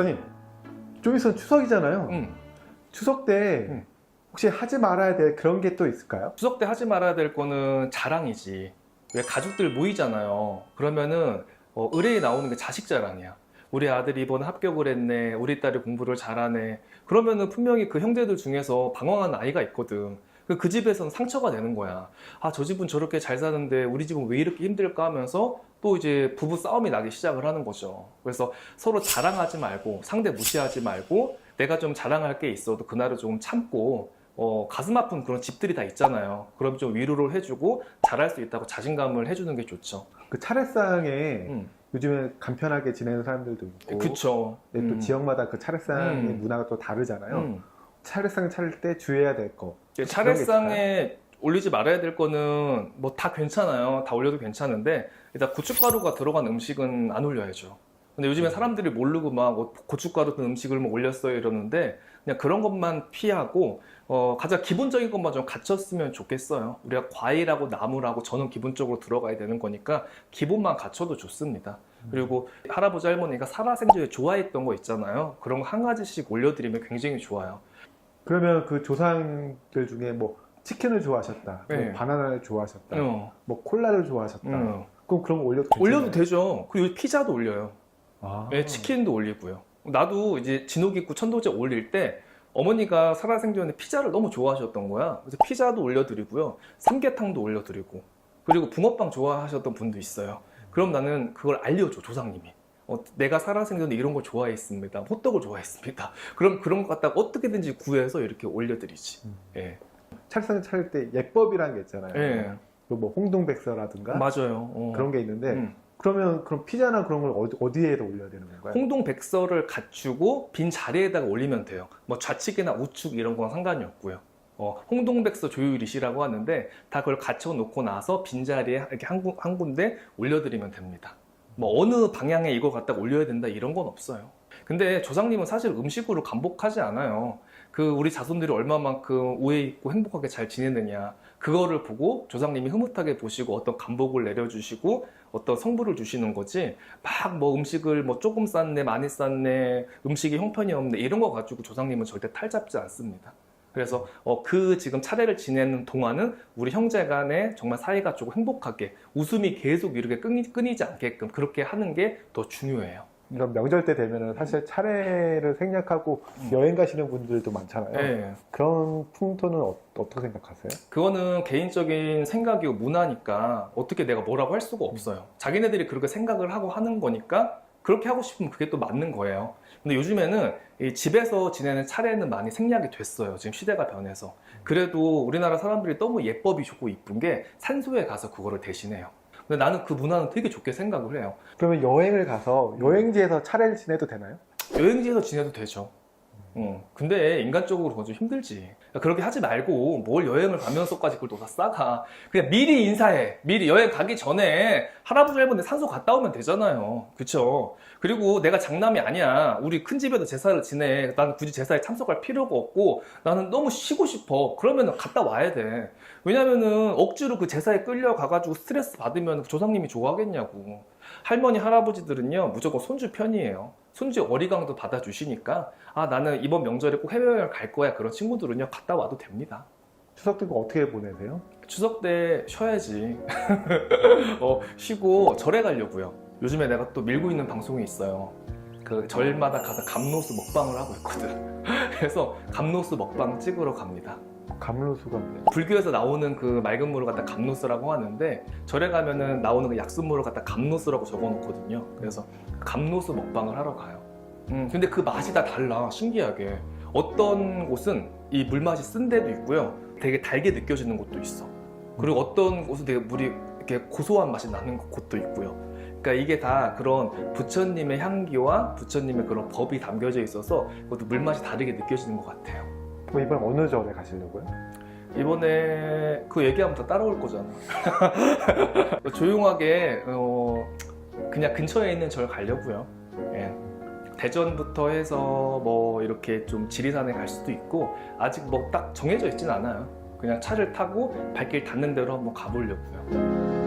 박사님, 좀 있으면 추석이잖아요. 음. 추석 때 음. 혹시 하지 말아야 될 그런 게 또 있을까요? 추석 때 하지 말아야 될 거는 자랑이지. 왜 가족들 모이잖아요. 그러면은 어, 의뢰에 나오는 게 자식 자랑이야. 우리 아들이 이번 합격을 했네. 우리 딸이 공부를 잘하네. 그러면은 분명히 그 형제들 중에서 방황하는 아이가 있거든. 그- 그 집에서는 상처가 되는 거야. 아, 저 집은 저렇게 잘 사는데 우리 집은 왜 이렇게 힘들까 하면서 또 이제 부부 싸움이 나기 시작을 하는 거죠. 그래서 서로 자랑하지 말고 상대 무시하지 말고 내가 좀 자랑할 게 있어도 그날을 좀 참고 어, 가슴 아픈 그런 집들이 다 있잖아요. 그럼 좀 위로를 해주고 잘할 수 있다고 자신감을 해주는 게 좋죠. 그 차례상에 음. 요즘에 간편하게 지내는 사람들도 있고 그쵸. 네, 또 음. 지역마다 그 차례상의 음. 문화가 또 다르잖아요. 음. 차례상 차릴 때 주의해야 될 거. 게 차례상에 올리지 말아야 될 거는 뭐 다 괜찮아요. 다 올려도 괜찮은데 일단 고춧가루가 들어간 음식은 안 올려야죠. 근데 요즘에 음. 사람들이 모르고 막 뭐 고춧가루 든 음식을 뭐 올렸어요 이러는데 그냥 그런 것만 피하고 어, 가장 기본적인 것만 좀 갖췄으면 좋겠어요. 우리가 과일하고 나물하고 저는 기본적으로 들어가야 되는 거니까 기본만 갖춰도 좋습니다. 그리고 할아버지 할머니가 살아생전에 좋아했던 거 있잖아요. 그런 거 한 가지씩 올려드리면 굉장히 좋아요. 그러면 그 조상들 중에 뭐 치킨을 좋아하셨다, 네. 뭐 바나나를 좋아하셨다, 어, 뭐 콜라를 좋아하셨다. 음. 그럼 그런 거 올려도 괜찮아요? 올려도 되죠. 그리고 피자도 올려요. 아. 네, 치킨도 올리고요. 나도 이제 진옥입구 천도제 올릴 때 어머니가 살아생전에 피자를 너무 좋아하셨던 거야. 그래서 피자도 올려드리고요. 삼계탕도 올려드리고. 그리고 붕어빵 좋아하셨던 분도 있어요. 그럼 나는 그걸 알려줘, 조상님이. 어, 내가 살아생전에 이런 걸 좋아했습니다. 호떡을 좋아했습니다. 그럼 그런 것 갖다가 어떻게든지 구해서 이렇게 올려드리지. 음. 예. 차례상 차릴 때 예법이라는 게 있잖아요. 예. 그뭐 홍동백서라든가 맞아요. 어. 그런 게 있는데 음. 그러면 그럼 피자나 그런 걸 어디, 어디에다 올려야 되는 건가요? 홍동 백서를 갖추고 빈 자리에다가 올리면 돼요. 뭐 좌측이나 우측 이런 건 상관이 없고요. 어, 홍동백서 조율이시라고 하는데 다 그걸 갖춰 놓고 나서 빈 자리에 이렇게 한, 군- 한 군데 올려드리면 됩니다. 뭐 어느 방향에 이거 갖다 올려야 된다 이런 건 없어요. 근데 조상님은 사실 음식으로 감복하지 않아요. 그 우리 자손들이 얼마만큼 오해 있고 행복하게 잘 지내느냐 그거를 보고 조상님이 흐뭇하게 보시고 어떤 감복을 내려주시고 어떤 성부를 주시는 거지 막 뭐 음식을 뭐 조금 쌌네 많이 쌌네 음식이 형편이 없네 이런 거 가지고 조상님은 절대 탈잡지 않습니다. 그래서 어, 그 지금 차례를 지내는 동안은 우리 형제 간에 정말 사이가 조금 행복하게 웃음이 계속 이렇게 끊이, 끊이지 않게끔 그렇게 하는 게 더 중요해요. 이런 명절 때 되면은 사실 차례를 생략하고 음. 여행 가시는 분들도 많잖아요. 네. 그런 풍토는 어, 어떻게 생각하세요? 그거는 개인적인 생각이고 문화니까 어떻게 내가 뭐라고 할 수가 없어요. 자기네들이 그렇게 생각을 하고 하는 거니까 그렇게 하고 싶으면 그게 또 맞는 거예요. 근데 요즘에는 이 집에서 지내는 차례는 많이 생략이 됐어요. 지금 시대가 변해서. 그래도 우리나라 사람들이 너무 예법이 좋고 이쁜 게 산소에 가서 그거를 대신해요. 근데 나는 그 문화는 되게 좋게 생각을 해요. 그러면 여행을 가서 여행지에서 차례를 지내도 되나요? 여행지에서 지내도 되죠. 어, 근데 인간적으로 그건 좀 힘들지. 그렇게 하지 말고 뭘 여행을 가면서까지 그걸 또다 싸가. 그냥 미리 인사해. 미리 여행 가기 전에 할아버지 할머니 산소 갔다 오면 되잖아요. 그쵸? 그리고 내가 장남이 아니야. 우리 큰 집에도 제사를 지내. 나는 굳이 제사에 참석할 필요가 없고 나는 너무 쉬고 싶어. 그러면 갔다 와야 돼. 왜냐면은 억지로 그 제사에 끌려가가지고 스트레스 받으면 조상님이 좋아하겠냐고. 할머니, 할아버지들은요, 무조건 손주 편이에요. 손주 어리광도 받아주시니까, 아, 나는 이번 명절에 꼭 해외여행 갈 거야. 그런 친구들은요, 갔다 와도 됩니다. 추석 때 어떻게 보내세요? 추석 때 쉬어야지. 어, 쉬고 절에 가려고요. 요즘에 내가 또 밀고 있는 방송이 있어요. 그 절마다 가서 감로수 먹방을 하고 있거든. 그래서 감로수 먹방 찍으러 갑니다. 감로수가? 불교에서 나오는 그 맑은 물을 갖다 감로스라고 하는데 절에 가면은 나오는 그 약수물을 갖다 감로스라고 적어놓거든요. 그래서 감로스 먹방을 하러 가요. 음, 근데 그 맛이 다 달라. 신기하게. 어떤 곳은 이 물맛이 쓴 데도 있고요. 되게 달게 느껴지는 곳도 있어. 그리고 어떤 곳은 되게 물이 이렇게 고소한 맛이 나는 곳도 있고요. 그러니까 이게 다 그런 부처님의 향기와 부처님의 그런 법이 담겨져 있어서 그것도 물맛이 다르게 느껴지는 것 같아요. 그럼 이번에 어느 절에 가시려고요? 이번에 그 얘기하면 다 따라올 거잖아. 조용하게 어, 그냥 근처에 있는 절 가려고요. 예. 대전부터 해서 뭐 이렇게 좀 지리산에 갈 수도 있고 아직 뭐 딱 정해져 있진 않아요. 그냥 차를 타고 발길 닿는 대로 한번 가보려고요.